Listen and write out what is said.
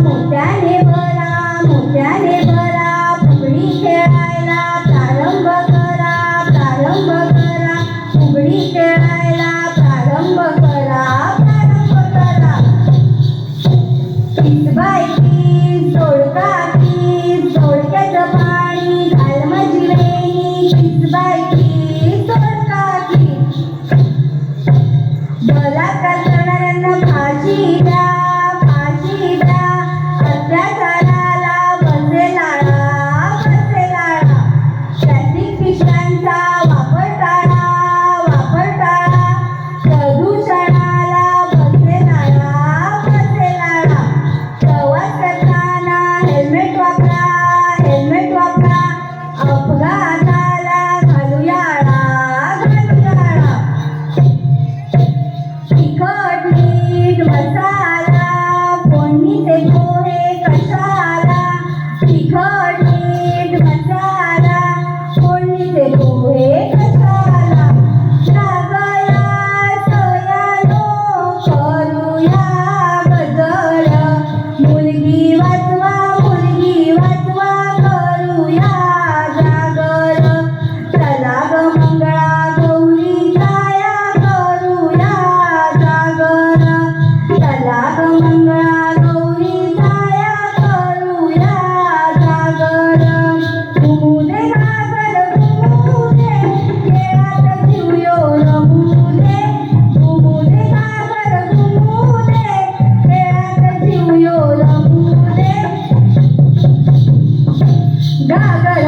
मोठ्याने भरा मोठ्याने भरा फुगडी खेळायला be like the one. 呀！对